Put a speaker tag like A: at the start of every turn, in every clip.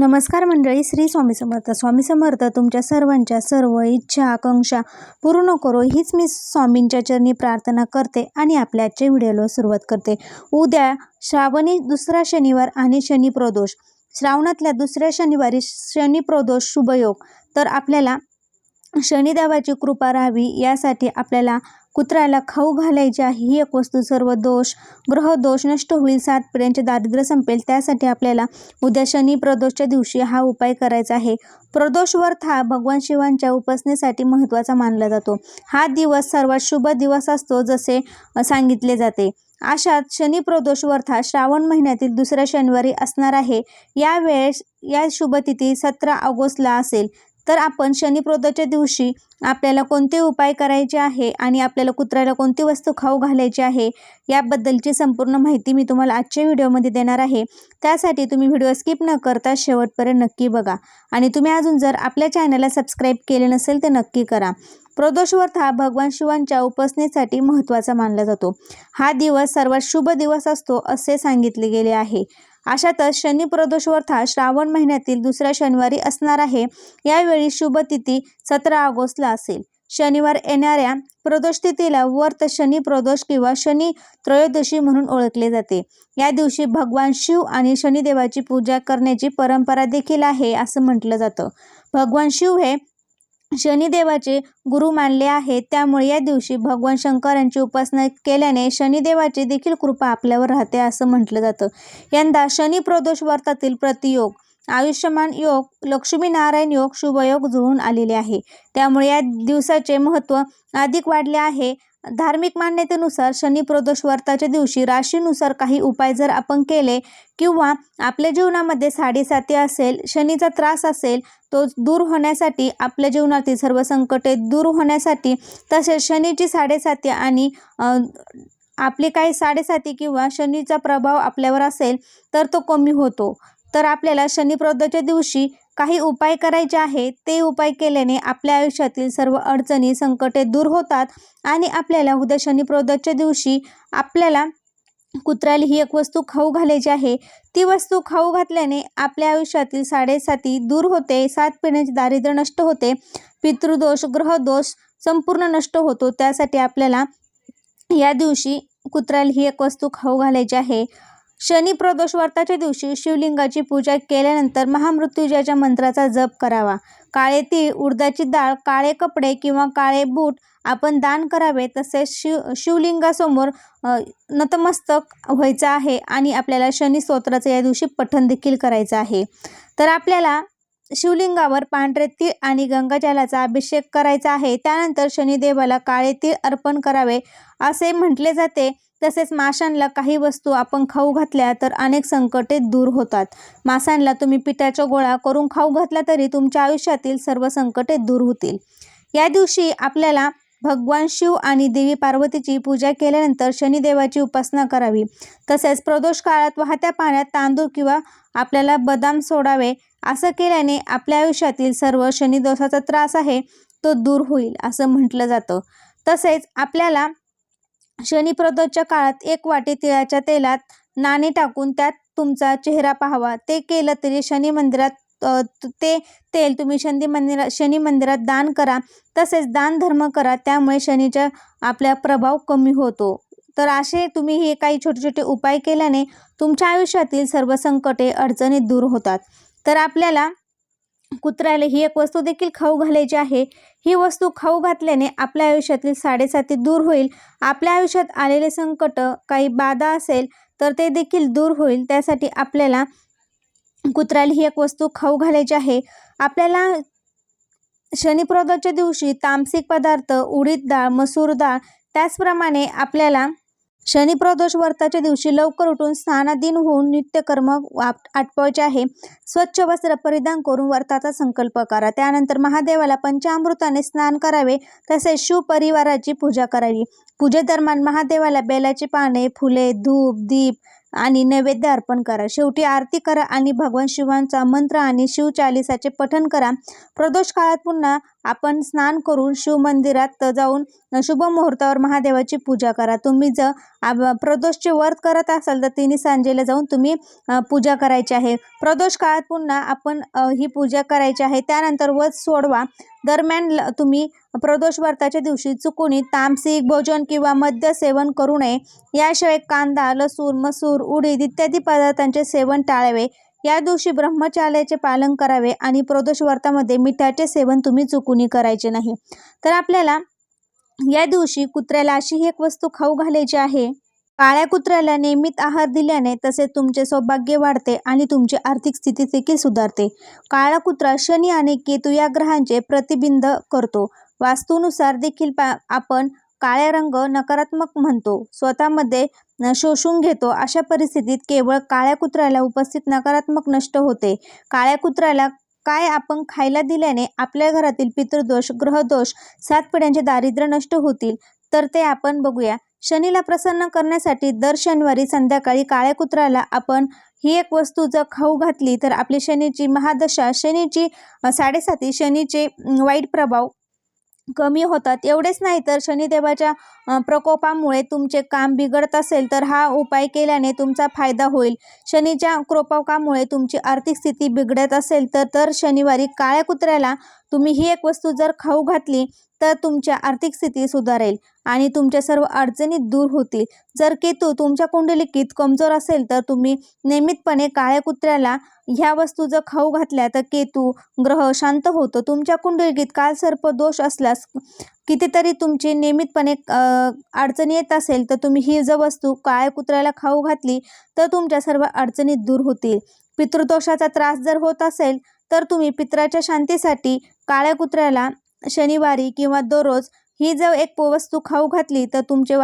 A: नमस्कार मंडळी श्री स्वामी समर्थ. स्वामी समर्थ तुमच्या सर्वांच्या सर्व इच्छा आकांक्षा पूर्ण करो. हीच मी स्वामींच्या चरणी प्रार्थना करते आणि आपल्या आजच्या व्हिडिओला सुरुवात करते. उद्या श्रावणी दुसरा शनिवार आणि शनी प्रदोष. श्रावणातल्या दुसऱ्या शनिवारी शनी प्रदोष शुभयोग तर आपल्याला शनिदेवाची कृपा राहावी यासाठी आपल्याला कुत्र्याला खाऊ घालायची आहे. ही एक वस्तू सर्व दोष ग्रह दोष नष्ट होईल. सातपर्यंत दारिद्र्य संपेल. त्यासाठी आपल्याला उद्या शनी प्रदोषच्या दिवशी हा उपाय करायचा आहे. प्रदोष व्रत हा भगवान शिवांच्या उपासनेसाठी महत्त्वाचा मानला जातो. हा दिवस सर्वात शुभ दिवस असतो जसे सांगितले जाते. अशात शनी प्रदोष व्रत हा श्रावण महिन्यातील दुसऱ्या शनिवारी असणार आहे. यावेळेस या शुभतिथी सतरा ऑगस्टला असेल. तर आपण शनिप्रोदाच्या दिवशी आपल्याला कोणते उपाय करायचे आहे आणि आपल्याला कुत्र्याला कोणती वस्तू खाऊ घालायची आहे याबद्दलची संपूर्ण माहिती मी तुम्हाला आजच्या व्हिडिओमध्ये देणार आहे. त्यासाठी तुम्ही व्हिडिओ स्किप न करता शेवटपर्यंत नक्की बघा. आणि तुम्ही अजून जर आपल्या चॅनलला सबस्क्राईब केले नसेल तर नक्की करा. प्रदोषवर्थ हा भगवान शिवांच्या उपासनेसाठी महत्त्वाचा मानला जातो. हा दिवस सर्वात शुभ दिवस असतो असे सांगितले गेले आहे. अशातच शनी प्रदोष हा श्रावण महिन्यातील दुसऱ्या शनिवारी असणार आहे. यावेळी शुभ तिथी सतरा ऑगस्टला असेल. शनिवार येणाऱ्या प्रदोष तिथीला वर्त शनी प्रदोष किंवा शनी त्रयोदशी म्हणून ओळखले जाते. या दिवशी भगवान शिव आणि शनिदेवाची पूजा करण्याची परंपरा देखील आहे असं म्हटलं जातं. भगवान शिव हे शनिदेवाचे गुरु मानले आहेत. त्यामुळे या दिवशी भगवान शंकरांची उपासना केल्याने शनिदेवाची देखील कृपा आपल्यावर राहते असं म्हटलं जातं. यंदा शनी प्रदोष व्रतातील प्रतियोग आयुष्यमान योग लक्ष्मीनारायण योग शुभयोग जुळून आलेले आहे. त्यामुळे या दिवसाचे महत्त्व अधिक वाढले आहे. धार्मिक मान्यतेनुसार शनी प्रदोष व्रताच्या दिवशी राशीनुसार काही उपाय जर आपण केले किंवा आपल्या जीवनामध्ये साडेसाती असेल शनीचा त्रास असेल तो दूर होण्यासाठी आपल्या जीवनातील सर्व संकटे दूर होण्यासाठी तसेच शनीची साडेसाती आणि आपली काही साडेसाती किंवा शनीचा प्रभाव आपल्यावर असेल तर तो कमी होतो. तर आपल्याला शनिप्रदोषच्या दिवशी काही उपाय करायचे आहे ते उपाय केल्याने आपल्या आयुष्यातील सर्व अडचणी संकटे दूर होतात आणि आपल्याला उद्या शनिप्रोदच्या दिवशी आपल्याला कुत्र्याला ही एक वस्तू खाऊ घालायची आहे. ती वस्तू खाऊ घातल्याने आपल्या आयुष्यातील साडेसाती दूर होते सात पिण्याचे दारिद्र्य नष्ट होते पितृदोष ग्रहदोष संपूर्ण नष्ट होतो. त्यासाठी आपल्याला या दिवशी कुत्र्याला ही एक वस्तू खाऊ घालायची आहे. शनी प्रदोष व्रताच्या दिवशी शिवलिंगाची पूजा केल्यानंतर महामृत्युंजयाच्या मंत्राचा जप करावा. काळे तीळ उडदाची डाळ काळे कपडे किंवा काळे बूट आपण दान करावे तसेच शिव शिवलिंगासमोर नतमस्तक व्हायचं आहे आणि आपल्याला शनी स्तोत्राचं या दिवशी पठण देखील करायचं आहे. तर आपल्याला शिवलिंगावर पांढरे तीळ आणि गंगाजलाचा अभिषेक करायचा आहे. त्यानंतर शनिदेवाला काळे तीळ अर्पण करावे असे म्हटले जाते. तसेच माशांना काही वस्तू आपण खाऊ घातल्या तर अनेक संकटे दूर होतात. मासांना तुम्ही पिठाच्या गोळा करून खाऊ घातला तरी तुमच्या आयुष्यातील सर्व संकटे दूर होतील. या दिवशी आपल्याला भगवान शिव आणि देवी पार्वतीची पूजा केल्यानंतर शनिदेवाची उपासना करावी. तसेच प्रदोष काळात वाहत्या पाण्यात तांदूळ किंवा आपल्याला बदाम सोडावे असं केल्याने आपल्या आयुष्यातील सर्व शनिदोषाचा त्रास आहे तो दूर होईल असं म्हटलं जातं. तसेच आपल्याला शनिप्रदोषच्या काळात एक वाटी तिळाच्या तेलात नाणे टाकून त्यात तुमचा चेहरा पाहावा. ते केलं तरी शनी मंदिरात ते तेल तुम्ही शनी मंदिरात शनी मंदिरात दान करा. तसेच दान धर्म करा. त्यामुळे शनीचा आपला प्रभाव कमी होतो. तर असे तुम्ही हे काही छोटे छोटे उपाय केल्याने तुमच्या आयुष्यातील सर्व संकटे अडचणी दूर होतात. तर आपल्याला कुत्र्याला ही एक वस्तू देखील खाऊ घालायची आहे. ही वस्तू खाऊ घातल्याने आपल्या आयुष्यातील साडेसाती दूर होईल. आपल्या आयुष्यात आलेले संकट काही बाधा असेल तर ते देखील दूर होईल. त्यासाठी आपल्याला कुत्र्याला ही एक वस्तू खाऊ घालायची आहे. आपल्याला शनिप्रोदाच्या दिवशी तामसिक पदार्थ उडीद डाळ मसूर डाळ त्याचप्रमाणे आपल्याला शनिप्रदोष व्रताच्या दिवशी लवकर उठून स्नानाधीन होऊन नित्यकर्म वाप आटपायचे आहे. स्वच्छ वस्त्र परिधान करून व्रताचा संकल्प करा. त्यानंतर महादेवाला पंचामृताने स्नान करावे. तसेच शिवपरिवाराची पूजा करावी. पूजेदरम्यान महादेवाला बेलाची पाने फुले धूप दीप आणि नैवेद्य अर्पण करा. शेवटी आरती करा आणि भगवान शिवांचा मंत्र आणि शिवचालिसाचे पठण करा. प्रदोष काळात पुन्हा आपण स्नान करून शिव मंदिरात जाऊन शुभ मुहूर्तावर महादेवाची पूजा करा. तुम्ही जर आब- प्रदोषचे व्रत करत असाल तर तिन्ही सांजेला जाऊन तुम्ही पूजा करायची आहे. प्रदोष काळात पुन्हा आपण ही पूजा करायची आहे. त्यानंतर वध सोडवा. दरम्यान ल- तुम्ही प्रदोष व्रताच्या दिवशी चुकून तामसिक भोजन किंवा मद्य सेवन करू नये. याशिवाय कांदा लसूण मसूर उडीद इत्यादी पदार्थांचे सेवन टाळावे. या दिवशी ब्रह्मचार्याचे पालन करावे आणि प्रदोष व्रतामध्ये मिठाचे सेवन तुम्ही चुकून करायचे नाही. तर आपल्याला या दिवशी कुत्र्याला अशी ही एक वस्तू खाऊ घालायची आहे. काळ्या कुत्र्याला नियमित आहार दिल्याने तसेच तुमचे सौभाग्य वाढते आणि तुमची आर्थिक स्थिती देखील सुधारते. काळा कुत्रा शनी आणि केतू या ग्रहांचे प्रतिबिंब करतो. वास्तूनुसार देखील पा आपण काळ्या रंग नकारात्मक म्हणतो. स्वतःमध्ये शोषून घेतो अशा परिस्थितीत केवळ काळ्या कुत्र्याला उपस्थित नकारात्मक नष्ट होते. काळ्या कुत्र्याला काय आपण खायला दिल्याने आपल्या घरातील पितृदोष ग्रहदोष सात पिढ्यांचे दारिद्र्य नष्ट होतील? तर ते आपण बघूया. शनीला प्रसन्न करण्यासाठी दर शनिवारी संध्याकाळी काळ्या कुत्र्याला आपण ही एक वस्तू जर खाऊ घातली तर आपली शनीची महादशा शनीची साडेसाती शनीचे वाईट प्रभाव कमी होतात. एवढेच नाही तर शनिदेवाच्या प्रकोपामुळे तुमचे काम बिघडत असेल तर हा उपाय केल्याने तुमचा फायदा होईल. शनीच्या कृपाकामुळे तुमची आर्थिक स्थिती बिघडत असेल तर तर शनिवारी काळ्या कुत्र्याला तुम्ही ही एक वस्तू जर खाऊ घातली तर तुमच्या आर्थिक स्थिती सुधारेल आणि तुमच्या सर्व अडचणी दूर होतील. जर केतू तुमच्या कुंडलिकीत कमजोर असेल तर तुम्ही नियमितपणे काळ्या कुत्र्याला ह्या वस्तू जर खाऊ घातल्या तर केतू ग्रह शांत होतो. तुमच्या कुंडलिकीत कालसर्प दोष असल्यास कितीतरी तुमची नियमितपणे अडचणी येत असेल तर तुम्ही ही जर वस्तू काळ्या कुत्र्याला खाऊ घातली तर तुमच्या सर्व अडचणी दूर होतील. पितृदोषाचा त्रास जर होत असेल तर तुम्ही पित्राच्या शांतीसाठी काळ्या कुत्र्याला शनिवारी किंवा दररोज ही जर एक वस्तू खाऊ घातली तर तुमचे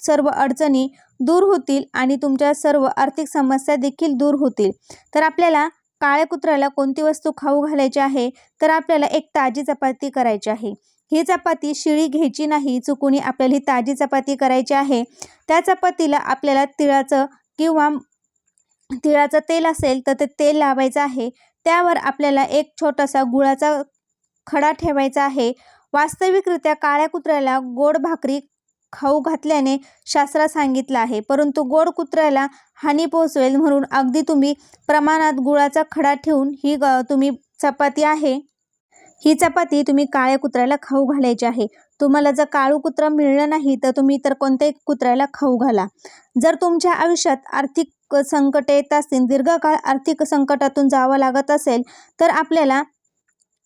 A: सर्व अडचणी दूर होतील आणि तुमच्या सर्व आर्थिक समस्या देखील दूर होतील. तर आपल्याला काळ्या कुत्र्याला कोणती वस्तू खाऊ घालायची आहे? तर आपल्याला एक ताजी चपाती करायची आहे. ही चपाती शिळी घ्यायची नाही चुकून आपल्याला ही ताजी चपाती करायची आहे. त्या चपातीला आपल्याला तिळाचं किंवा तिळाचं तेल असेल तर ते तेल लावायचं आहे. त्यावर आपल्याला एक छोटासा गुळाचा खडा ठेवायचा आहे. वास्तविकरित्या काळ्या कुत्र्याला गोड भाकरी खाऊ घातल्याने शास्त्रात सांगितलं आहे. परंतु गोड कुत्र्याला हानी पोहोचवेल म्हणून अगदी तुम्ही प्रमाणात गुळाचा खडा ठेवून ही ग तुम्ही चपाती आहे. ही चपाती तुम्ही काळ्या कुत्र्याला खाऊ घालायची आहे. तुम्हाला जर काळू कुत्रा मिळलं नाही तर तुम्ही इतर कोणत्याही कुत्र्याला खाऊ घाला. जर तुमच्या आयुष्यात आर्थिक संकटे येत असतील दीर्घकाळ आर्थिक संकटातून जावं लागत असेल तर आपल्याला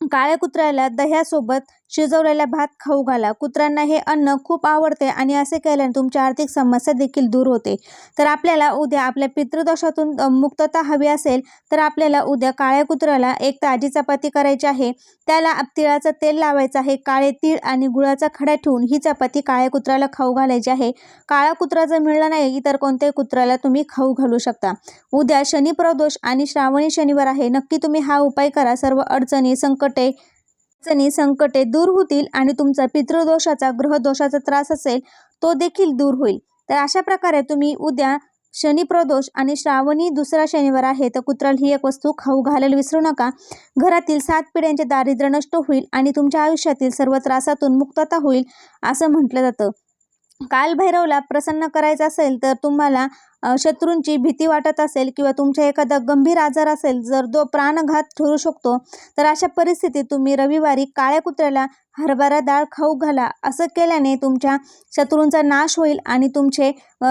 A: काळ्या कुत्र्याला दह्यासोबत शिजवलेला भात खाऊ घाला. कुत्र्यांना हे अन्न खूप आवडते आणि असे केल्याने तुमची आर्थिक समस्या देखील दूर होते. तर आपल्याला उद्या आपल्या पितृदोषातून मुक्तता हवी असेल तर आपल्याला उद्या काळ्या कुत्र्याला एक ताजी चपाती करायची आहे त्याला तिळाचं तेल लावायचं आहे काळे तीळ आणि गुळाचा खडा ठेवून ही चपाती काळ्या कुत्र्याला खाऊ घालायची आहे. काळा कुत्रा जर मिळला नाही इतर कोणत्याही कुत्र्याला तुम्ही खाऊ घालू शकता. उद्या शनी प्रदोष आणि श्रावणी शनिवार आहे. नक्की तुम्ही हा उपाय करा. सर्व अडचणी संकटे अडचणी संकटे दूर होतील आणि तुमचा पितृदोषाचा ग्रहदोषाचा त्रास असेल तो देखील दूर होईल. तर अशा प्रकारे तुम्ही उद्या शनी प्रदोष आणि श्रावणी दुसरा शनिवार आहे तर कुत्राल ही एक वस्तू खाऊ घालायला विसरू नका. घरातील सात पिढ्यांचे दारिद्र्य नष्ट होईल आणि तुमच्या आयुष्यातील सर्व त्रासातून मुक्तता होईल असं म्हटलं जातं. कालभैरवला प्रसन्न करायचं असेल तर तुम्हाला शत्रूंची भीती वाटत असेल किंवा तुमच्या एखादा गंभीर आजार असेल जर तो प्राणघात ठरू शकतो तर अशा परिस्थितीत तुम्ही रविवारी काळ्या कुत्र्याला हरभरा डाळ खाऊ घाला. असं केल्याने तुमच्या शत्रूंचा नाश होईल आणि तुमचे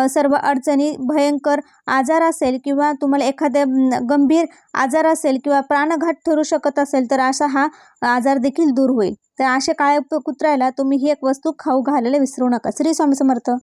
A: सर्व अडचणी भयंकर आजार असेल किंवा तुम्हाला एखाद्या गंभीर आजार असेल किंवा प्राणघात ठरू शकत असेल तर असा हा आजार देखील दूर होईल. तर अशा काळ्या कुत्र्याला तुम्ही ही एक वस्तू खाऊ घालायला विसरू नका. श्री स्वामी समर्थ.